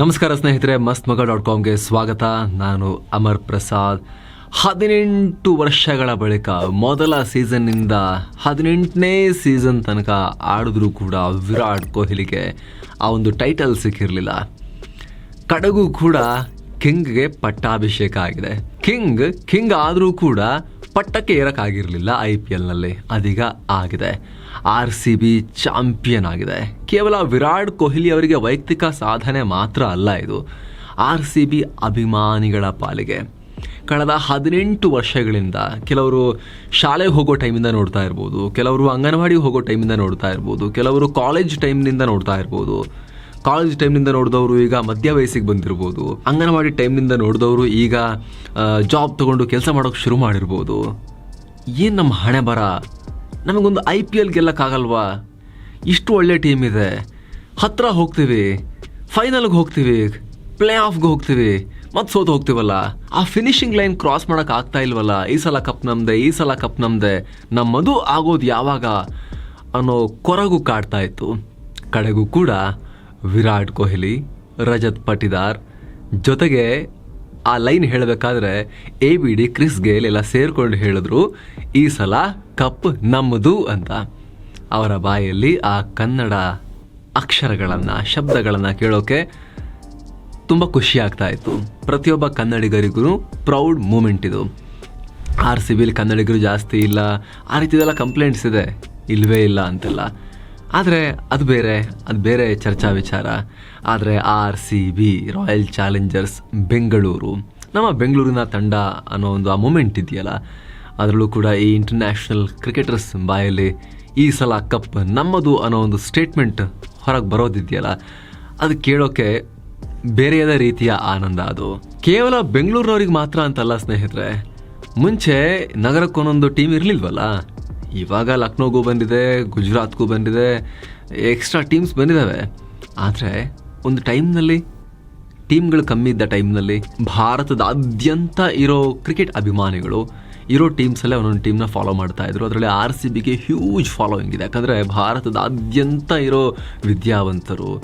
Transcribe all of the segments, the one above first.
ನಮಸ್ಕಾರ ಸ್ನೇಹಿತರೆ ಮಸ್ತ್ ಮಗ ಡಾಟ್ ಕಾಮ್ಗೆ ಸ್ವಾಗತ. ನಾನು ಅಮರ್ ಪ್ರಸಾದ್. ಹದಿನೆಂಟು ವರ್ಷಗಳ ಬಳಿಕ, ಮೊದಲ ಸೀಸನ್ನಿಂದ ಹದಿನೆಂಟನೇ ಸೀಸನ್ ತನಕ ಆಡಿದ್ರೂ ಕೂಡ ವಿರಾಟ್ ಕೊಹ್ಲಿಗೆ ಆ ಒಂದು ಟೈಟಲ್ ಸಿಕ್ಕಿರಲಿಲ್ಲ. ಕಡಗು ಕೂಡ ಕಿಂಗ್ಗೆ ಪಟ್ಟಾಭಿಷೇಕ ಆಗಿದೆ. ಕಿಂಗ್ ಕಿಂಗ್ ಆದರೂ ಕೂಡ ಪಟ್ಟಕ್ಕೆ ಏರಕ್ಕಾಗಿರಲಿಲ್ಲ ಐ ಪಿ ಎಲ್ನಲ್ಲಿ ಅದೀಗ ಆಗಿದೆ. ಆರ್ ಸಿ ಬಿ ಚಾಂಪಿಯನ್ ಆಗಿದೆ. ಕೇವಲ ವಿರಾಟ್ ಕೊಹ್ಲಿ ಅವರಿಗೆ ವೈಯಕ್ತಿಕ ಸಾಧನೆ ಮಾತ್ರ ಅಲ್ಲ ಇದು. ಆರ್ ಸಿ ಬಿ ಅಭಿಮಾನಿಗಳ ಪಾಲಿಗೆ. ಕಳೆದ ಹದಿನೆಂಟು ವರ್ಷಗಳಿಂದ ಕೆಲವರು ಶಾಲೆಗೆ ಹೋಗೋ ಟೈಮಿಂದ ನೋಡ್ತಾ ಇರ್ಬೋದು, ಕೆಲವರು ಅಂಗನವಾಡಿಗೆ ಹೋಗೋ ಟೈಮಿಂದ ನೋಡ್ತಾ ಇರ್ಬೋದು, ಕೆಲವರು ಕಾಲೇಜ್ ಟೈಮ್ನಿಂದ ನೋಡ್ತಾ ಇರ್ಬೋದು. ಕಾಲೇಜ್ ಟೈಮ್ನಿಂದ ನೋಡಿದವರು ಈಗ ಮಧ್ಯ ವಯಸ್ಸಿಗೆ ಬಂದಿರ್ಬೋದು. ಅಂಗನವಾಡಿ ಟೈಮ್ನಿಂದ ನೋಡಿದವರು ಈಗ ಜಾಬ್ ತಗೊಂಡು ಕೆಲಸ ಮಾಡೋಕೆ ಶುರು ಮಾಡಿರ್ಬೋದು. ಏನು ನಮ್ಮ ಹಣೆ ಬರ? ನಮಗೊಂದು ಐ ಪಿ ಎಲ್ ಗೆಲ್ಲಕ್ಕಾಗಲ್ವಾ? ಇಷ್ಟು ಒಳ್ಳೆ ಟೀಮ್ ಇದೆ. ಹತ್ತಿರ ಹೋಗ್ತೀವಿ ಫೈನಲ್ಗೆ ಹೋಗ್ತೀವಿ ಪ್ಲೇ ಆಫ್ಗೆ ಹೋಗ್ತೀವಿ, ಮತ್ತು ಸೋತು ಹೋಗ್ತೀವಲ್ಲ? ಆ ಫಿನಿಶಿಂಗ್ ಲೈನ್ ಕ್ರಾಸ್ ಮಾಡೋಕೆ ಆಗ್ತಾ ಇಲ್ವಲ್ಲ? ಈ ಸಲ ಕಪ್ ನಮ್ದೆ, ಈ ಸಲ ಕಪ್ ನಮ್ದೆ. ನಮ್ಮದು ಆಗೋದು ಯಾವಾಗ ಅನ್ನೋ ಕೊರಗು ಕಾಡ್ತಾ ಇತ್ತು. ಕಡೆಗೂ ಕೂಡ ವಿರಾಟ್ ಕೊಹ್ಲಿ, ರಜತ್ ಪಟಿದಾರ್ ಜೊತೆಗೆ ಆ ಲೈನ್ ಹೇಳಬೇಕಾದ್ರೆ A B D Chris Gayle ಎಲ್ಲ ಸೇರಿಕೊಂಡು ಹೇಳಿದ್ರು, ಈ ಸಲ ಕಪ್ ನಮ್ಮದು ಅಂತ. ಅವರ ಬಾಯಲ್ಲಿ ಆ ಕನ್ನಡ ಅಕ್ಷರಗಳನ್ನು, ಶಬ್ದಗಳನ್ನು ಕೇಳೋಕೆ ತುಂಬ ಖುಷಿ ಆಗ್ತಾ ಇತ್ತು. ಪ್ರತಿಯೊಬ್ಬ ಕನ್ನಡಿಗರಿಗೂ ಪ್ರೌಡ್ ಮೂಮೆಂಟ್ ಇದು. ಆರ್ ಸಿ ಬಿಲಿ ಕನ್ನಡಿಗರು ಜಾಸ್ತಿ ಇಲ್ಲ, ಆ ರೀತಿದೆಲ್ಲ ಕಂಪ್ಲೇಂಟ್ಸ್ ಇದೆ. ಇಲ್ಲವೇ ಇಲ್ಲ ಅಂತೆಲ್ಲ. ಆದರೆ ಅದು ಬೇರೆ ಅದು ಬೇರೆ ಚರ್ಚಾ ವಿಚಾರ. ಆದರೆ R C B Royal Challengers Bengaluru. ನಮ್ಮ ಬೆಂಗಳೂರಿನ ತಂಡ ಅನ್ನೋ ಒಂದು ಆ ಮೂಮೆಂಟ್ ಇದೆಯಲ್ಲ, ಅದರಲ್ಲೂ ಕೂಡ ಈ ಇಂಟರ್ನ್ಯಾಷನಲ್ ಕ್ರಿಕೆಟರ್ಸ್ ಬಾಯಲ್ಲಿ ಈ ಸಲ ಕಪ್ ನಮ್ಮದು ಅನ್ನೋ ಒಂದು ಸ್ಟೇಟ್ಮೆಂಟ್ ಹೊರಗೆ ಬರೋದಿದೆಯಲ್ಲ, ಅದು ಕೇಳೋಕೆ ಬೇರೆಯದ ರೀತಿಯ ಆನಂದ ಅದು. ಕೇವಲ ಬೆಂಗಳೂರಿನವ್ರಿಗೆ ಮಾತ್ರ ಅಂತಲ್ಲ ಸ್ನೇಹಿತರೆ, ಮುಂಚೆ ನಗರಕ್ಕೊಂದೊಂದು ಟೀಮ್ ಇರಲಿಲ್ವಲ್ಲ? ಇವಾಗ ಲಕ್ನೋಗೂ ಬಂದಿದೆ, ಗುಜರಾತ್ಗೂ ಬಂದಿದೆ ಎಕ್ಸ್ಟ್ರಾ ಟೀಮ್ಸ್ ಬಂದಿದ್ದಾವೆ ಆದರೆ ಒಂದು ಟೈಮ್ನಲ್ಲಿ, ಟೀಮ್ಗಳು ಕಮ್ಮಿ ಇದ್ದ ಟೈಮ್ನಲ್ಲಿ, ಭಾರತದಾದ್ಯಂತ ಇರೋ ಕ್ರಿಕೆಟ್ ಅಭಿಮಾನಿಗಳು, ಇರೋ ಟೀಮ್ಸಲ್ಲೇ ಒಂದೊಂದು ಟೀಮ್ನ ಫಾಲೋ ಮಾಡ್ತಾ ಇದ್ರು. ಅದರಲ್ಲಿ ಆರ್ ಸಿ ಬಿಗೆ ಹ್ಯೂಜ್ ಫಾಲೋಯಿಂಗ್ ಇದೆ. ಯಾಕಂದರೆ ಭಾರತದಾದ್ಯಂತ ಇರೋ ವಿದ್ಯಾವಂತರು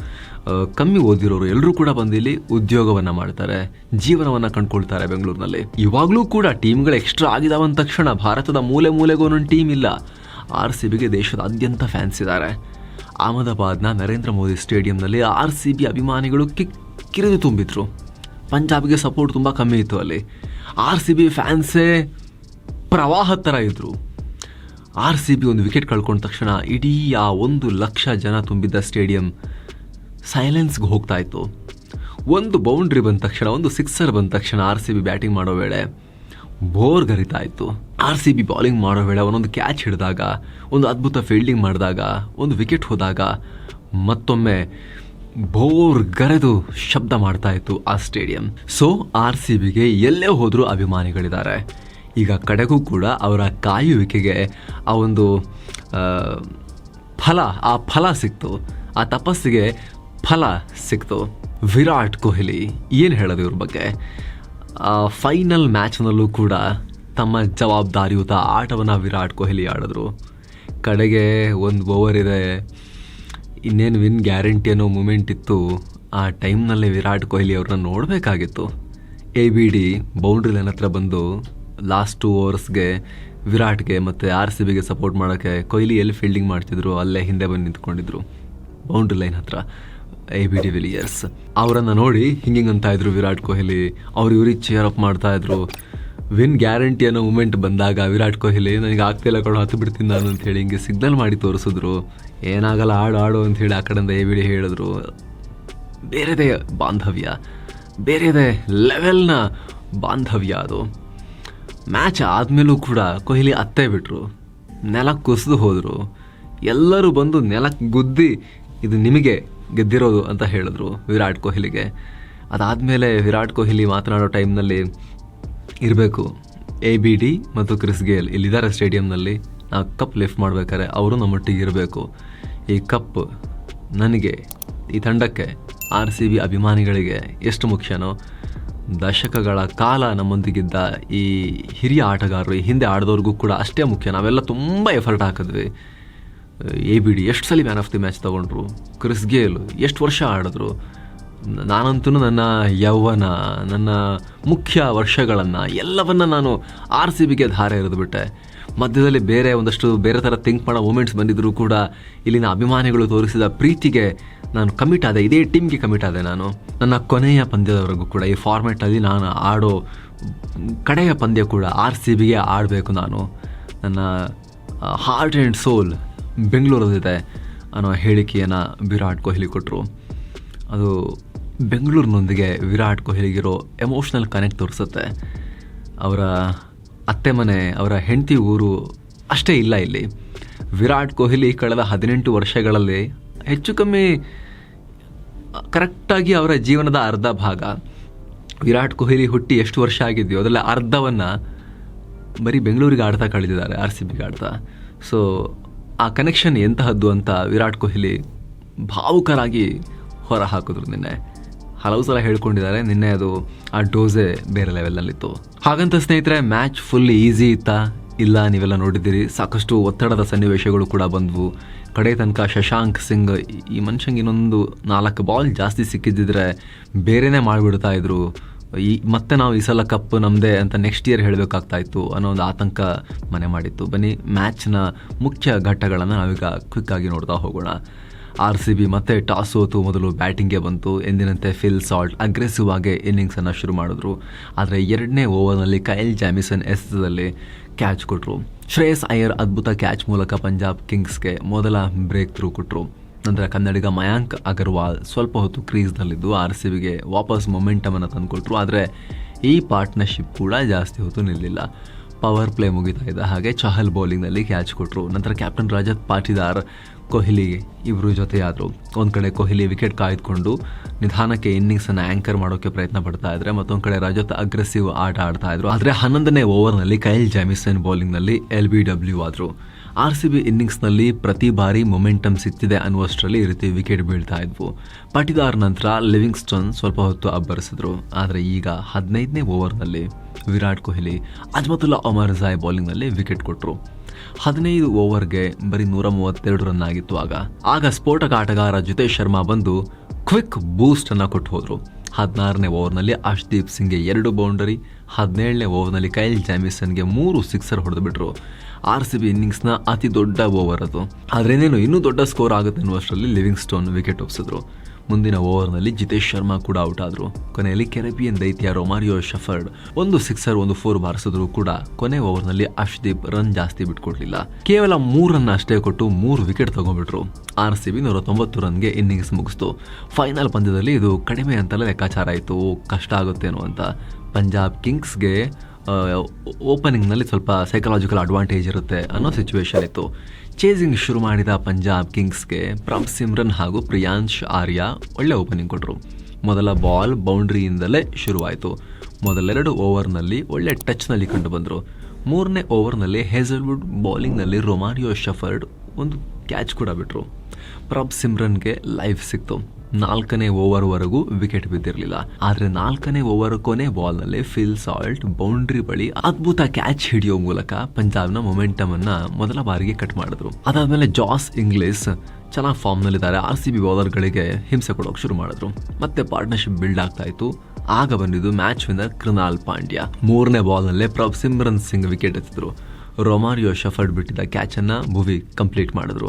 ಕಮ್ಮಿ ಓದಿರೋರು ಎಲ್ಲರೂ ಕೂಡ ಬಂದಿಲ್ಲಿ ಉದ್ಯೋಗವನ್ನು ಮಾಡ್ತಾರೆ, ಜೀವನವನ್ನು ಕಂಡುಕೊಳ್ತಾರೆ ಬೆಂಗಳೂರಿನಲ್ಲಿ. ಇವಾಗಲೂ ಕೂಡ ಟೀಮ್ಗಳು ಎಕ್ಸ್ಟ್ರಾ ಆಗಿದಾವ ಅಂದ ತಕ್ಷಣ ಭಾರತದ ಮೂಲೆ ಮೂಲೆಗೂ ಒಂದೊಂದು ಟೀಮ್ ಇಲ್ಲ. ಆರ್ ಸಿ ಬಿಗೆ ದೇಶದಾದ್ಯಂತ ಫ್ಯಾನ್ಸ್ ಇದ್ದಾರೆ ಅಹಮದಾಬಾದ್ನ ನರೇಂದ್ರ ಮೋದಿ ಸ್ಟೇಡಿಯಂನಲ್ಲಿ ಆರ್ ಸಿ ಬಿ ಅಭಿಮಾನಿಗಳು ಕಿಕ್ಕಿರಿದು ತುಂಬಿದ್ರು. ಪಂಜಾಬ್ಗೆ ಸಪೋರ್ಟ್ ತುಂಬ ಕಮ್ಮಿ ಇತ್ತು ಅಲ್ಲಿ. ಆರ್ ಸಿ ಬಿ ಫ್ಯಾನ್ಸೇ ಪ್ರವಾಹ ಥರ ಇದ್ದರು ಆರ್ ಸಿ ಬಿ ಒಂದು ವಿಕೆಟ್ ಕಳ್ಕೊಂಡ ತಕ್ಷಣ ಇಡೀ ಆ ಒಂದು ಲಕ್ಷ ಜನ ತುಂಬಿದ್ದ ಸ್ಟೇಡಿಯಂ ಸೈಲೆನ್ಸ್ಗೆ ಹೋಗ್ತಾ ಇತ್ತು. ಒಂದು ಬೌಂಡ್ರಿ ಬಂದ ತಕ್ಷಣ, ಒಂದು ಸಿಕ್ಸರ್ ಬಂದ ತಕ್ಷಣ ಆರ್ ಸಿ ಬಿ ಬ್ಯಾಟಿಂಗ್ ಮಾಡೋ ವೇಳೆ ಬೋರ್ ಗರಿತಾ ಇತ್ತು. ಆರ್ ಸಿ ಬಿ ಬೌಲಿಂಗ್ ಮಾಡೋ ವೇಳೆ ಅವನೊಂದು ಕ್ಯಾಚ್ ಹಿಡಿದಾಗ, ಒಂದು ಅದ್ಭುತ ಫೀಲ್ಡಿಂಗ್ ಮಾಡಿದಾಗ, ಒಂದು ವಿಕೆಟ್ ಹೋದಾಗ ಮತ್ತೊಮ್ಮೆ ಬೋರ್ ಗರೆದು ಶಬ್ದ ಮಾಡ್ತಾ ಇತ್ತು ಆ ಸ್ಟೇಡಿಯಂ ಸೊ ಆರ್ ಸಿ ಬಿಗೆ ಎಲ್ಲೇ ಹೋದರೂ ಅಭಿಮಾನಿಗಳಿದ್ದಾರೆ. ಈಗ ಕಡೆಗೂ ಕೂಡ ಅವರ ಕಾಯುವಿಕೆಗೆ ಆ ಒಂದು ಫಲ, ಆ ಫಲ ಸಿಕ್ತು. ಆ ತಪಸ್ಸಿಗೆ ಫಲ ಸಿಕ್ತು. ವಿರಾಟ್ ಕೊಹ್ಲಿ ಏನು ಹೇಳೋದು ಇವ್ರ ಬಗ್ಗೆ? ಫೈನಲ್ ಮ್ಯಾಚ್ನಲ್ಲೂ ಕೂಡ ತಮ್ಮ ಜವಾಬ್ದಾರಿಯುತ ಆಟವನ್ನು ವಿರಾಟ್ ಕೊಹ್ಲಿ ಆಡಿದ್ರು. ಕಡೆಗೆ ಒಂದು ಓವರ್ ಇದೆ. ಇನ್ನೇನು ವಿನ್ ಗ್ಯಾರಂಟಿ ಅನ್ನೋ ಮೂಮೆಂಟ್ ಇತ್ತು. ಆ ಟೈಮ್ನಲ್ಲಿ ವಿರಾಟ್ ಕೊಹ್ಲಿ ಅವ್ರನ್ನ ನೋಡಬೇಕಾಗಿತ್ತು. A B D boundary line ಹತ್ರ ಬಂದು ಲಾಸ್ಟ್ ಟು ಓವರ್ಸ್ಗೆ ವಿರಾಟ್ಗೆ ಮತ್ತು ಆರ್ ಸಿ ಬಿಗೆ ಸಪೋರ್ಟ್ ಮಾಡೋಕ್ಕೆ ಕೊಹ್ಲಿ ಎಲ್ಲಿ ಫೀಲ್ಡಿಂಗ್ ಮಾಡ್ತಿದ್ರು, ಅಲ್ಲೇ ಹಿಂದೆ ಬಂದು ನಿಂತ್ಕೊಂಡಿದ್ರು. ಬೌಂಡ್ರಿ ಲೈನ್ ಹತ್ರ. ಎ ಬಿ ಡಿ ವಿಲಿಯರ್ಸ್ ಅವರನ್ನು ನೋಡಿ ಹಿಂಗೆ ಅಂತ ಇದ್ರು ವಿರಾಟ್ ಕೊಹ್ಲಿ, ಅವ್ರು ಇವ್ರಿಗೆ ಚೇರ್ ಅಪ್ ಮಾಡ್ತಾ ಇದ್ರು. ವಿನ್ ಗ್ಯಾರಂಟಿ ಅನ್ನೋ ಮೂಮೆಂಟ್ ಬಂದಾಗ ವಿರಾಟ್ ಕೊಹ್ಲಿ, ನನಗೆ ಆಗ್ತಿಲ್ಲ ಕೊಡೋ, ಹತ್ತು ಬಿಡ್ತೀನಿ ನಾನು ಅಂತ ಹೇಳಿ ಹಿಂಗೆ ಸಿಗ್ನಲ್ ಮಾಡಿ ತೋರಿಸಿದ್ರು. ಏನಾಗಲ್ಲ ಆಡು ಆಡು ಅಂತ ಹೇಳಿ ಆ ಕಡೆಯಿಂದ ಎ ಬಿ ಡಿ ಹೇಳಿದ್ರು ಬೇರೆದೇ ಬಾಂಧವ್ಯ. ಬೇರೆದೇ ಲೆವೆಲ್ನ ಬಾಂಧವ್ಯ ಅದು. ಮ್ಯಾಚ್ ಆದಮೇಲೂ ಕೂಡ ಕೊಹ್ಲಿ ಅತ್ತೇ ಬಿಟ್ಟರು ನೆಲ ಕುಸಿದು ಹೋದರು. ಎಲ್ಲರೂ ಬಂದು ನೆಲಕ್ಕೆ ಗುದ್ದಿ, ಇದು ನಿಮಗೆ ಗೆದ್ದಿರೋದು ಅಂತ ಹೇಳಿದ್ರು ವಿರಾಟ್ ಕೊಹ್ಲಿಗೆ. ಅದಾದಮೇಲೆ ವಿರಾಟ್ ಕೊಹ್ಲಿ ಮಾತನಾಡೋ ಟೈಮ್ನಲ್ಲಿ ಇರಬೇಕು. ಎ ಬಿ ಡಿ ಮತ್ತು ಕ್ರಿಸ್ ಗೇಲ್ ಇಲ್ಲಿದ್ದಾರೆ ಸ್ಟೇಡಿಯಂನಲ್ಲಿ. ನಾವು ಕಪ್ ಲಿಫ್ಟ್ ಮಾಡ್ಬೇಕಾದ್ರೆ ಅವರು ನಮ್ಮೊಟ್ಟಿಗೆ ಇರಬೇಕು. ಈ ಕಪ್ ನನಗೆ, ಈ ತಂಡಕ್ಕೆ, ಆರ್ ಸಿ ಬಿ ಅಭಿಮಾನಿಗಳಿಗೆ ಎಷ್ಟು ಮುಖ್ಯನೋ, ದಶಕಗಳ ಕಾಲ ನಮ್ಮೊಂದಿಗಿದ್ದ ಈ ಹಿರಿಯ ಆಟಗಾರರು, ಈ ಹಿಂದೆ ಆಡಿದವ್ರಿಗೂ ಕೂಡ ಅಷ್ಟೇ ಮುಖ್ಯ. ನಾವೆಲ್ಲ ತುಂಬ ಎಫರ್ಟ್ ಹಾಕಿದ್ವಿ. ಎ ಬಿ ಡಿ ಎಷ್ಟು ಸಲ ಮ್ಯಾನ್ ಆಫ್ ದಿ ಮ್ಯಾಚ್ ತೊಗೊಂಡ್ರು? ಕ್ರಿಸ್ ಗೇಲ್ ಎಷ್ಟು ವರ್ಷ ಆಡಿದ್ರು? ನಾನಂತೂ ನನ್ನ ಯೌವನ, ನನ್ನ ಮುಖ್ಯ ವರ್ಷಗಳನ್ನು ಎಲ್ಲವನ್ನ ನಾನು ಆರ್ ಸಿ ಬಿಗೆ ಧಾರೆ ಎರೆದುಬಿಟ್ಟೆ. ಮಧ್ಯದಲ್ಲಿ ಬೇರೆ ಒಂದಷ್ಟು ಬೇರೆ ಥರ ಥಿಂಕ್ ಮಾಡೋ ಮೂಮೆಂಟ್ಸ್ ಬಂದಿದ್ದರೂ ಕೂಡ ಇಲ್ಲಿನ ಅಭಿಮಾನಿಗಳು ತೋರಿಸಿದ ಪ್ರೀತಿಗೆ ನಾನು ಕಮಿಟ್ ಆದೆ. ಇದೇ ಟೀಮ್ಗೆ ಕಮಿಟ್ ಆದೆ ನಾನು. ನನ್ನ ಕೊನೆಯ ಪಂದ್ಯದವರೆಗೂ ಕೂಡ ಈ ಫಾರ್ಮ್ಯಾಟಲ್ಲಿ ನಾನು ಆಡೋ ಕಡೆಯ ಪಂದ್ಯ ಕೂಡ ಆರ್ ಸಿ ಬಿಗೆ ಆಡಬೇಕು ನಾನು. ನನ್ನ ಹಾರ್ಟ್ ಆ್ಯಂಡ್ ಸೋಲ್ ಬೆಂಗಳೂರದಿದೆ ಅನ್ನೋ ಹೇಳಿಕೆಯನ್ನು ವಿರಾಟ್ ಕೊಹ್ಲಿ ಕೊಟ್ಟರು ಅದು ಬೆಂಗಳೂರಿನೊಂದಿಗೆ ವಿರಾಟ್ ಕೊಹ್ಲಿಗಿರೋ ಎಮೋಷ್ನಲ್ ಕನೆಕ್ಟ್ ತೋರಿಸುತ್ತೆ. ಅವರ ಅತ್ತೆ ಮನೆ, ಅವರ ಹೆಂಡತಿ ಊರು ಅಷ್ಟೇ ಇಲ್ಲ ಇಲ್ಲಿ. ವಿರಾಟ್ ಕೊಹ್ಲಿ ಕಳೆದ ಹದಿನೆಂಟು ವರ್ಷಗಳಲ್ಲಿ ಹೆಚ್ಚು ಕಮ್ಮಿ ಕರೆಕ್ಟಾಗಿ ಅವರ ಜೀವನದ ಅರ್ಧ ಭಾಗ. ವಿರಾಟ್ ಕೊಹ್ಲಿ ಹುಟ್ಟಿ ಎಷ್ಟು ವರ್ಷ ಆಗಿದೆಯೋ, ಅದರಲ್ಲಿ ಅರ್ಧವನ್ನು ಬರೀ ಬೆಂಗಳೂರಿಗೆ ಆಡ್ತಾ ಕಳೆದಿದ್ದಾರೆ, ಆರ್ ಸಿ ಬಿಗೆ ಆಡ್ತಾ. ಸೊ ಆ ಕನೆಕ್ಷನ್ ಎಂತಹದ್ದು ಅಂತ ವಿರಾಟ್ ಕೊಹ್ಲಿ ಭಾವುಕರಾಗಿ ಹೊರ ಹಾಕಿದ್ರು ನಿನ್ನೆ. ಹಲವು ಸಲ ಹೇಳ್ಕೊಂಡಿದ್ದಾರೆ, ನಿನ್ನೆ ಅದು ಆ ಡೋಸೆ ಬೇರೆ ಲೆವೆಲ್ನಲ್ಲಿತ್ತು ಹಾಗಂತ ಸ್ನೇಹಿತರೆ ಮ್ಯಾಚ್ ಫುಲ್ ಈಸಿ ಇತ್ತಾ? ಇಲ್ಲ, ನೀವೆಲ್ಲ ನೋಡಿದ್ದೀರಿ. ಸಾಕಷ್ಟು ಒತ್ತಡದ ಸನ್ನಿವೇಶಗಳು ಕೂಡ ಬಂದವು. ಕಡೆ ತನಕ ಶಶಾಂಕ್ ಸಿಂಗ್ ಈ ಮನುಷ್ಯಂಗೆ ಇನ್ನೊಂದು ನಾಲ್ಕು ಬಾಲ್ ಜಾಸ್ತಿ ಸಿಕ್ಕಿದ್ದಿದ್ರೆ ಬೇರೆನೇ ಮಾಡಿಬಿಡ್ತಾ ಇದ್ರು. ಈ ಮತ್ತೆ ನಾವು ಈ ಸಲ ಕಪ್ ನಮ್ಮದೇ ಅಂತ ನೆಕ್ಸ್ಟ್ ಇಯರ್ ಹೇಳಬೇಕಾಗ್ತಾ ಇತ್ತು ಅನ್ನೋ ಒಂದು ಆತಂಕ ಮನೆ ಮಾಡಿತ್ತು. ಬನ್ನಿ ಮ್ಯಾಚ್ನ ಮುಖ್ಯ ಘಟ್ಟಗಳನ್ನು ನಾವೀಗ ಕ್ವಿಕ್ ಆಗಿ ನೋಡ್ತಾ ಹೋಗೋಣ. ಆರ್ ಸಿ ಬಿ ಮತ್ತೆ ಟಾಸ್ ಹೋತು ಮೊದಲು ಬ್ಯಾಟಿಂಗ್ಗೆ ಬಂತು, ಎಂದಿನಂತೆ ಫಿಲ್ ಸಾಲ್ಟ್ ಅಗ್ರೆಸಿವ್ ಆಗಿ ಇನ್ನಿಂಗ್ಸನ್ನು ಶುರು ಮಾಡಿದ್ರು. ಆದರೆ ಎರಡನೇ ಓವರ್ನಲ್ಲಿ ಕೈಲ್ ಜಾಮಿಸನ್ ಎಸೆತದಲ್ಲಿ ಕ್ಯಾಚ್ ಕೊಟ್ಟರು ಶ್ರೇಯಸ್ ಅಯ್ಯರ್ ಅದ್ಭುತ ಕ್ಯಾಚ್ ಮೂಲಕ ಪಂಜಾಬ್ ಕಿಂಗ್ಸ್ಗೆ ಮೊದಲ ಬ್ರೇಕ್ ಥ್ರೂ ಕೊಟ್ಟರು ನಂತರ ಕನ್ನಡಿಗ ಮಯಾಂಕ್ ಅಗರ್ವಾಲ್ ಸ್ವಲ್ಪ ಹೊತ್ತು ಕ್ರೀಸ್ನಲ್ಲಿದ್ದು ಆರ್ ಸಿ ಬಿಗೆ ವಾಪಸ್ ಮೊಮೆಂಟಮನ್ನು ತಂದುಕೊಟ್ರು. ಆದರೆ ಈ ಪಾರ್ಟ್ನರ್ಶಿಪ್ ಕೂಡ ಜಾಸ್ತಿ ಹೊತ್ತು ನಿಲ್ಲಿಲ್ಲ. ಪವರ್ ಪ್ಲೇ ಮುಗಿತಾ ಇದೆ ಹಾಗೆ ಚಹಲ್ ಬೌಲಿಂಗ್ನಲ್ಲಿ ಕ್ಯಾಚ್ ಕೊಟ್ಟರು ನಂತರ ಕ್ಯಾಪ್ಟನ್ ರಜತ್ ಪಾಟಿದಾರ್ ಕೊಹ್ಲಿ ಇಬ್ಬರು ಜೊತೆಯಾದರು. ಒಂದು ಕಡೆ ಕೊಹ್ಲಿ ವಿಕೆಟ್ ಕಾಯ್ದುಕೊಂಡು ನಿಧಾನಕ್ಕೆ ಇನ್ನಿಂಗ್ಸನ್ನು ಆ್ಯಂಕರ್ ಮಾಡೋಕ್ಕೆ ಪ್ರಯತ್ನ ಪಡ್ತಾ ಇದ್ದರೆ ಮತ್ತೊಂದು ಕಡೆ ರಜತ್ ಅಗ್ರೆಸಿವ್ ಆಟ ಆಡ್ತಾ ಇದ್ರು. ಆದರೆ ಹನ್ನೊಂದನೇ ಓವರ್ನಲ್ಲಿ ಕೈಲ್ ಜಾಮಿಸನ್ ಬೌಲಿಂಗ್ನಲ್ಲಿ ಎಲ್ ಬಿ ಡಬ್ಲ್ಯೂ ಆದರು. ಆರ್ ಸಿ ಬಿ ಇನ್ನಿಂಗ್ಸ್ನಲ್ಲಿ ಪ್ರತಿ ಬಾರಿ ಮೊಮೆಂಟಮ್ ಸಿಕ್ತಿದೆ ಅನ್ನುವಷ್ಟರಲ್ಲಿ ಈ ರೀತಿ ವಿಕೆಟ್ ಬೀಳ್ತಾ ಇದ್ವು. ಪಟಿದಾರ್ ನಂತರ ಲಿವಿಂಗ್ಸ್ಟನ್ ಸ್ವಲ್ಪ ಹೊತ್ತು ಅಬ್ಬರಿಸಿದ್ರು. ಆದರೆ ಈಗ ಹದಿನೈದನೇ ಓವರ್ನಲ್ಲಿ ವಿರಾಟ್ ಕೊಹ್ಲಿ, ಅಜ್ಮತುಲ್ಲಾ ಒಮರ್ ಝಾಯ್ ಬೌಲಿಂಗ್ನಲ್ಲಿ ವಿಕೆಟ್ ಕೊಟ್ಟರು ಹದಿನೈದು ಓವರ್ಗೆ ಬರೀ ನೂರ ಮೂವತ್ತೆರಡು ರನ್ ಆಗಿತ್ತು ಆಗ. ಆಗ ಸ್ಫೋಟಕ ಆಟಗಾರ ಜಿತೇಶ್ ಶರ್ಮಾ ಬಂದು ಕ್ವಿಕ್ ಬೂಸ್ಟ್ ಅನ್ನು ಕೊಟ್ಟು ಹೋದರು. ಹದಿನಾರನೇ ಓವರ್ನಲ್ಲಿ ಅಶ್ದೀಪ್ ಸಿಂಗ್ಗೆ ಎರಡು ಬೌಂಡರಿ, ಹದಿನೇಳನೇ ಓವರ್ನಲ್ಲಿ ಕೈಲ್ ಜಾಮಿಸನ್ಗೆ ಮೂರು ಸಿಕ್ಸರ್ ಹೊಡೆದು ಬಿಟ್ರು ಆರ್ ಸಿ ಬಿ ಇನ್ನಿಂಗ್ಸ್ನ ಅತಿ ದೊಡ್ಡ ಓವರ್ ಅದು. ಆದರೆ ಏನೇನು ಇನ್ನೂ ದೊಡ್ಡ ಸ್ಕೋರ್ ಆಗುತ್ತೆ ಅನ್ನುವಷ್ಟರಲ್ಲಿ ಲಿವಿಂಗ್ ಸ್ಟೋನ್ ವಿಕೆಟ್ ಒಪ್ಸಿದ್ರು. ಮುಂದಿನ ಓವರ್ನಲ್ಲಿ ಜಿತೇಶ್ ಶರ್ಮಾ ಕೂಡ ಔಟ್ ಆದರು. ಕೊನೆಯಲ್ಲಿ ಕೆರೆಬಿಯನ್ ದೈತ್ಯ ರೊಮಾರಿಯೋ ಶಫರ್ಡ್ ಒಂದು ಸಿಕ್ಸರ್, ಒಂದು ಫೋರ್ ಬಾರಿಸಿದ್ರು ಕೂಡ ಕೊನೆ ಓವರ್ನಲ್ಲಿ ಅಶ್ದೀಪ್ ರನ್ ಜಾಸ್ತಿ ಬಿಟ್ಕೊಡ್ಲಿಲ್ಲ. ಕೇವಲ ಮೂರು ರನ್ ಅಷ್ಟೇ ಕೊಟ್ಟು ಮೂರು ವಿಕೆಟ್ ತಗೊಂಡ್ಬಿಟ್ರು. ಆರ್ ಸಿ ಬಿ ನೂರ ತೊಂಬತ್ತು ರನ್ಗೆ ಇನ್ನಿಂಗ್ಸ್ ಮುಗಿಸ್ತು. ಫೈನಲ್ ಪಂದ್ಯದಲ್ಲಿ ಇದು ಕಡಿಮೆ ಅಂತಲೇ ಲೆಕ್ಕಾಚಾರ ಆಯಿತು. ಕಷ್ಟ ಆಗುತ್ತೇನೋ ಅಂತ ಪಂಜಾಬ್ ಕಿಂಗ್ಸ್ಗೆ ಓಪನಿಂಗ್ನಲ್ಲಿ ಸ್ವಲ್ಪ ಸೈಕಲಾಜಿಕಲ್ ಅಡ್ವಾಂಟೇಜ್ ಇರುತ್ತೆ ಅನ್ನೋ ಸಿಚುವೇಶನ್ ಇತ್ತು. ಚೇಸಿಂಗ್ ಶುರು ಮಾಡಿದ ಪಂಜಾಬ್ ಕಿಂಗ್ಸ್ಗೆ ಪ್ರಮ್ ಸಿಮ್ರನ್ ಹಾಗೂ ಪ್ರಿಯಾಂಶ್ ಆರ್ಯ ಒಳ್ಳೆ ಓಪನಿಂಗ್ ಕೊಟ್ಟರು ಮೊದಲ ಬಾಲ್ ಬೌಂಡ್ರಿಯಿಂದಲೇ ಶುರುವಾಯಿತು. ಮೊದಲೆರಡು ಓವರ್ನಲ್ಲಿ ಒಳ್ಳೆ ಟಚ್ನಲ್ಲಿ ಕಂಡು ಬಂದರು. ಮೂರನೇ ಓವರ್ನಲ್ಲಿ ಹೇಸಲ್ವುಡ್ ಬೌಲಿಂಗ್ನಲ್ಲಿ ರೊಮಾರಿಯೋ ಶಫರ್ಡ್ ಒಂದು ಕ್ಯಾಚ್ ಕೂಡ ಬಿಟ್ಟರು ಪ್ರಬ್ ಸಿಮ್ರನ್ಗೆ ಲೈಫ್ ಸಿಕ್ತು. ನಾಲ್ಕನೇ ಓವರ್ವರೆಗೂ ವಿಕೆಟ್ ಬಿದ್ದಿರಲಿಲ್ಲ. ಆದರೆ ನಾಲ್ಕನೇ ಓವರ್ ಕೊನೆ ಬಾಲ್ನಲ್ಲಿ ಫಿಲ್ ಸಾಲ್ಟ್ ಬೌಂಡ್ರಿ ಬಳಿ ಅದ್ಭುತ ಕ್ಯಾಚ್ ಹಿಡಿಯೋ ಮೂಲಕ ಪಂಜಾಬ್ನ ಮೊಮೆಂಟಮ್ ಅನ್ನ ಮೊದಲ ಬಾರಿಗೆ ಕಟ್ ಮಾಡಿದ್ರು. ಅದಾದ್ಮೇಲೆ ಜಾಸ್ ಇಂಗ್ಲಿಸ್ ಚೆನ್ನಾಗಿ ಫಾರ್ಮ್ನಲ್ಲಿದ್ದಾರೆ. ಆರ್ ಸಿ ಬಿ ಬೌಲರ್ಗಳಿಗೆ ಹಿಂಸೆ ಕೊಡೋಕೆ ಶುರು ಮಾಡಿದ್ರು. ಮತ್ತೆ ಪಾರ್ಟ್ನರ್ಶಿಪ್ ಬಿಲ್ಡ್ ಆಗ್ತಾ ಇತ್ತು. ಆಗ ಬಂದಿದ್ದು ಮ್ಯಾಚ್ ವಿನ್ನರ್ ಕೃನಾಲ್ ಪಾಂಡ್ಯ. ಮೂರನೇ ಬಾಲ್ನಲ್ಲೇ ಪ್ರಭ್ ಸಿಮ್ರನ್ ಸಿಂಗ್ ವಿಕೆಟ್ ಎತ್ತಿದ್ರು. ರೊಮಾರಿಯೋ ಶಫರ್ಡ್ ಬಿಟ್ಟಿದ್ದ ಕ್ಯಾಚನ್ನು ಮೂವಿ ಕಂಪ್ಲೀಟ್ ಮಾಡಿದ್ರು.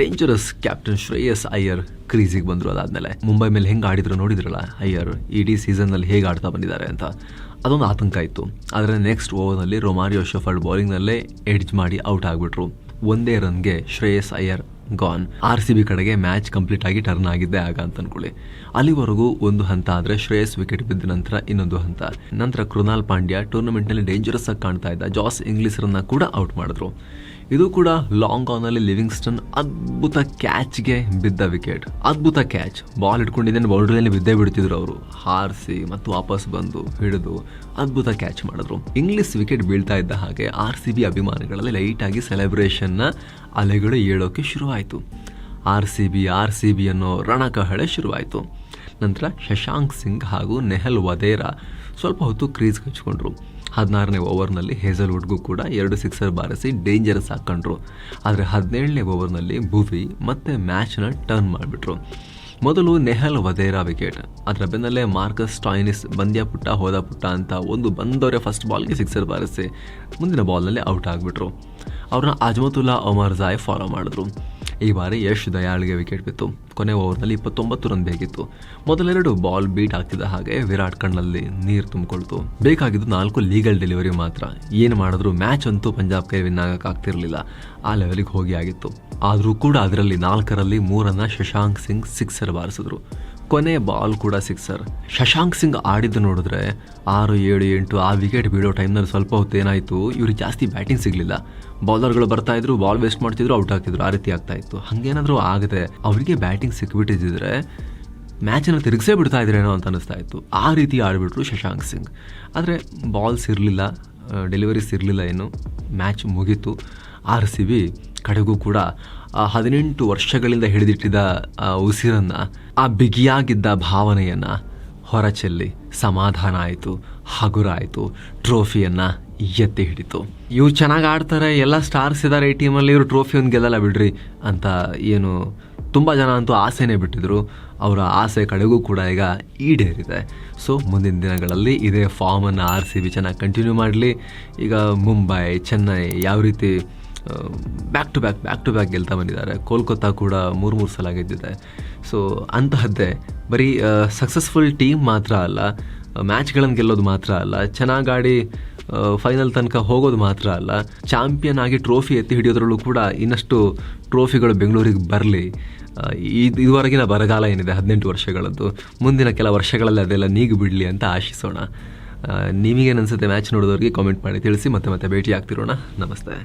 ಡೇಂಜರಸ್ ಕ್ಯಾಪ್ಟನ್ ಶ್ರೇಯಸ್ ಅಯ್ಯರ್ ಕ್ರೀಸಿಗೆ ಬಂದರು ಅದಾದಮೇಲೆ. ಮುಂಬೈ ಮೇಲೆ ಹೆಂಗೆ ಆಡಿದ್ರು ನೋಡಿದ್ರಲ್ಲ ಅಯ್ಯರ್, ಇಡೀ ಸೀಸನ್ನಲ್ಲಿ ಹೇಗೆ ಆಡ್ತಾ ಬಂದಿದ್ದಾರೆ ಅಂತ. ಅದೊಂದು ಆತಂಕ ಇತ್ತು. ಆದರೆ ನೆಕ್ಸ್ಟ್ ಓವರ್ನಲ್ಲಿ ರೊಮಾರಿಯೋ ಶಫರ್ಡ್ ಬೌಲಿಂಗ್ನಲ್ಲೇ ಎಡ್ಜ್ ಮಾಡಿ ಔಟ್ ಆಗಿಬಿಟ್ರು. ಒಂದೇ ರನ್ಗೆ Shreyas Iyer gone R C B ಕಡೆಗೆ ಮ್ಯಾಚ್ ಕಂಪ್ಲೀಟ್ ಆಗಿ ಟರ್ನ್ ಆಗಿದ್ದೆ ಆಗ ಅಂತ ಅನ್ಕೊಳ್ಳಿ. ಅಲ್ಲಿವರೆಗೂ ಒಂದು ಹಂತ ಆದ್ರೆ ಶ್ರೇಯಸ್ ವಿಕೆಟ್ ಬಿದ್ದ ನಂತರ ಇನ್ನೊಂದು ಹಂತ. ನಂತರ ಕೃನಾಲ್ ಪಾಂಡ್ಯ ಟೂರ್ನಮೆಂಟ್ನಲ್ಲಿ ಡೇಂಜರಸ್ ಆಗಿ ಕಾಣ್ತಾ ಇದ್ದ ಜಾಸ್ ಇಂಗ್ಲಿಸ್ರನ್ನ ಕೂಡ ಔಟ್ ಮಾಡಿದ್ರು. ಇದು ಕೂಡ ಲಾಂಗ್ ಆನಲ್ಲಿ ಲಿವಿಂಗ್ಸ್ಟನ್ ಅದ್ಭುತ ಕ್ಯಾಚ್ಗೆ ಬಿದ್ದ ವಿಕೆಟ್ ಅದ್ಭುತ ಕ್ಯಾಚ್ ಬಾಲ್ ಇಟ್ಕೊಂಡಿದ್ದೇನೆ ಬೌಂಡ್ರಿಯಲ್ಲಿ ಬಿದ್ದೇ ಬಿಡ್ತಿದ್ರು ಅವರು. ಹಾರಿಸಿ ಮತ್ತು ವಾಪಸ್ ಬಂದು ಹಿಡಿದು ಅದ್ಭುತ ಕ್ಯಾಚ್ ಮಾಡಿದ್ರು. ಇಂಗ್ಲಿಷ್ ವಿಕೆಟ್ ಬೀಳ್ತಾ ಇದ್ದ ಹಾಗೆ ಆರ್ ಸಿ ಬಿ ಅಭಿಮಾನಿಗಳಲ್ಲಿ ಲೈಟಾಗಿ ಸೆಲೆಬ್ರೇಷನ್ನ ಅಲೆಗಳು ಏಳೋಕೆ ಶುರುವಾಯಿತು. R C B, R C B ಅನ್ನೋ ರಣಕಹಳೆ ಶುರುವಾಯಿತು. ನಂತರ ಶಶಾಂಕ್ ಸಿಂಗ್ ಹಾಗೂ ನೆಹಲ್ ವದೇರಾ ಸ್ವಲ್ಪ ಹೊತ್ತು ಕ್ರೀಸ್ ಹಚ್ಕೊಂಡ್ರು. ಹದಿನಾರನೇ ಓವರ್ನಲ್ಲಿ ಹೇಸಲ್ವುಡ್ಗೂ ಕೂಡ ಎರಡು ಸಿಕ್ಸರ್ ಬಾರಿಸಿ ಡೇಂಜರಸ್ ಹಾಕ್ಕೊಂಡ್ರು. ಆದರೆ ಹದಿನೇಳನೇ ಓವರ್ನಲ್ಲಿ ಭುವಿ ಮತ್ತೆ ಮ್ಯಾಚ್ನ ಟರ್ನ್ ಮಾಡಿಬಿಟ್ರು. ಮೊದಲು ನೆಹಲ್ ವದೇರಾ ವಿಕೆಟ್ ಅದರ ಬೆನ್ನಲ್ಲೇ ಮಾರ್ಕಸ್ ಟಾಯ್ನಿಸ್ ಬಂದ್ಯ ಪುಟ್ಟ, ಹೋದ ಪುಟ್ಟ ಅಂತ ಒಂದು ಬಂದವರೇ ಫಸ್ಟ್ ಬಾಲ್ಗೆ ಸಿಕ್ಸರ್ ಬಾರಿಸಿ ಮುಂದಿನ ಬಾಲ್ನಲ್ಲಿ ಔಟ್ ಆಗಿಬಿಟ್ರು. ಅವ್ರನ್ನ ಅಜ್ಮತುಲ್ಲಾ ಒಮರ್ ಜಾಯ್ ಫಾಲೋ ಮಾಡಿದ್ರು. ಈ ಬಾರಿ ಯಶ್ ದಯಾಳ್ಗೆ ವಿಕೆಟ್ ಬಿತ್ತು. ಕೊನೆ ಓವರ್ನಲ್ಲಿ ಇಪ್ಪತ್ತೊಂಬತ್ತು ರನ್ ಬೇಕಿತ್ತು. ಮೊದಲೆರಡು ಬಾಲ್ ಬೀಟ್ ಆಗ್ತಿದ್ದ ಹಾಗೆ ವಿರಾಟ್ ಕಣ್ಣಲ್ಲಿ ನೀರು ತುಂಬಿಕೊಳ್ತು. ಬೇಕಾಗಿದ್ದು ನಾಲ್ಕು ಲೀಗಲ್ ಡೆಲಿವರಿ ಮಾತ್ರ. ಏನು ಮಾಡಿದ್ರು ಮ್ಯಾಚ್ ಅಂತೂ ಪಂಜಾಬ್ ಕೈ ವಿನ್ ಆಗೋಕ್ಕಾಗ್ತಿರಲಿಲ್ಲ. ಆ ಲೆವೆಲಿಗೆ ಹೋಗಿ ಆಗಿತ್ತು. ಆದರೂ ಕೂಡ ಅದರಲ್ಲಿ ನಾಲ್ಕರಲ್ಲಿ ಮೂರನ್ನು ಶಶಾಂಕ್ ಸಿಂಗ್ ಸಿಕ್ಸರ್ ಬಾರಿಸಿದ್ರು. ಕೊನೆ ಬಾಲ್ ಕೂಡ ಸಿಕ್ಸರ್. ಶಶಾಂಕ್ ಸಿಂಗ್ ಆಡಿದ್ದು ನೋಡಿದ್ರೆ ಆರು, ಏಳು, ಎಂಟು, ಆ ವಿಕೆಟ್ ಬೀಳೋ ಟೈಮ್ನಲ್ಲಿ ಸ್ವಲ್ಪ ಹೊತ್ತು ಏನಾಯಿತು, ಇವ್ರಿಗೆ ಜಾಸ್ತಿ ಬ್ಯಾಟಿಂಗ್ ಸಿಗಲಿಲ್ಲ. ಬೌಲರ್ಗಳು ಬರ್ತಾ ಇದ್ರು, ಬಾಲ್ ವೇಸ್ಟ್ ಮಾಡ್ತಿದ್ರು, ಔಟ್ ಹಾಕಿದ್ರು ಆ ರೀತಿ ಆಗ್ತಾ ಇತ್ತು. ಹಾಗೇನಾದರೂ ಆಗದೆ ಅವರಿಗೆ ಬ್ಯಾಟಿಂಗ್ ಸಿಕ್ಬಿಟ್ಟಿದ್ದಿದ್ರೆ ಮ್ಯಾಚನ್ನು ತಿರುಗಿಸೇ ಬಿಡ್ತಾ ಇದ್ರೇನೋ ಅಂತ ಅನಿಸ್ತಾ ಇತ್ತು. ಆ ರೀತಿ ಆಡಿಬಿಟ್ರು ಶಶಾಂಕ್ ಸಿಂಗ್. ಆದರೆ ಬಾಲ್ಸ್ ಇರಲಿಲ್ಲ ಡೆಲಿವರೀಸ್ ಇರಲಿಲ್ಲ ಏನು ಮ್ಯಾಚ್ ಮುಗೀತು. ಆರ್ ಸಿ ಬಿ ಕಡೆಗೂ ಕೂಡ ಹದಿನೆಂಟು ವರ್ಷಗಳಿಂದ ಹಿಡಿದಿಟ್ಟಿದ್ದ ಉಸಿರನ್ನು, ಆ ಬಿಗಿಯಾಗಿದ್ದ ಭಾವನೆಯನ್ನು ಹೊರಚೆಲ್ಲಿ ಸಮಾಧಾನ ಆಯಿತು ಹಗುರ ಆಯಿತು ಟ್ರೋಫಿಯನ್ನು ಎತ್ತಿ ಹಿಡಿತು. ಇವ್ರು ಚೆನ್ನಾಗಿ ಆಡ್ತಾರೆ, ಎಲ್ಲ ಸ್ಟಾರ್ಸ್ ಇದ್ದಾರೆ ಈ ಟೀಮಲ್ಲಿ, ಇವರು ಟ್ರೋಫಿ ಒಂದು ಗೆಲ್ಲಲ್ಲ ಬಿಡ್ರಿ ಅಂತ ಏನು ತುಂಬ ಜನ ಅಂತೂ ಆಸೆನೇ ಬಿಟ್ಟಿದ್ರು. ಅವರ ಆಸೆ ಕಡೆಗೂ ಕೂಡ ಈಗ ಈಡೇರಿದೆ. ಸೊ ಮುಂದಿನ ದಿನಗಳಲ್ಲಿ ಇದೇ ಫಾರ್ಮನ್ನು ಆರ್ ಸಿ ಬಿ ಚೆನ್ನಾಗಿ ಕಂಟಿನ್ಯೂ ಮಾಡಲಿ. ಈಗ ಮುಂಬೈ, ಚೆನ್ನೈ, ಯಾವ ರೀತಿ back to back back to back ಗೆಲ್ತಾ ಬಂದಿದ್ದಾರೆ. ಕೋಲ್ಕತ್ತಾ ಕೂಡ ಮೂರು ಮೂರು ಸಲ ಗೆದ್ದಿದೆ. ಸೊ ಅಂತಹದ್ದೇ, ಬರೀ ಸಕ್ಸಸ್ಫುಲ್ ಟೀಮ್ ಮಾತ್ರ ಅಲ್ಲ ಮ್ಯಾಚ್ಗಳನ್ನು ಗೆಲ್ಲೋದು ಮಾತ್ರ ಅಲ್ಲ ಚೆನ್ನಾಗಿ ಆಡಿ ಫೈನಲ್ ತನಕ ಹೋಗೋದು ಮಾತ್ರ ಅಲ್ಲ ಚಾಂಪಿಯನ್ ಆಗಿ ಟ್ರೋಫಿ ಎತ್ತಿ ಹಿಡಿಯೋದ್ರಲ್ಲೂ ಕೂಡ ಇನ್ನಷ್ಟು ಟ್ರೋಫಿಗಳು ಬೆಂಗಳೂರಿಗೆ ಬರಲಿ. ಇದು ಇದುವರೆಗಿನ ಬರಗಾಲ ಏನಿದೆ ಹದಿನೆಂಟು ವರ್ಷಗಳದ್ದು? ಮುಂದಿನ ಕೆಲ ವರ್ಷಗಳಲ್ಲಿ ಅದೆಲ್ಲ ನೀಗಿ ಬಿಡಲಿ ಅಂತ ಆಶಿಸೋಣ. ನಿಮಗೇನು ಅನಿಸುತ್ತೆ ಮ್ಯಾಚ್ ನೋಡೋದವ್ರಿಗೆ ಕಾಮೆಂಟ್ ಮಾಡಿ ತಿಳಿಸಿ ಮತ್ತೆ ಮತ್ತೆ ಭೇಟಿ ಆಗ್ತಿರೋಣ ನಮಸ್ತೆ.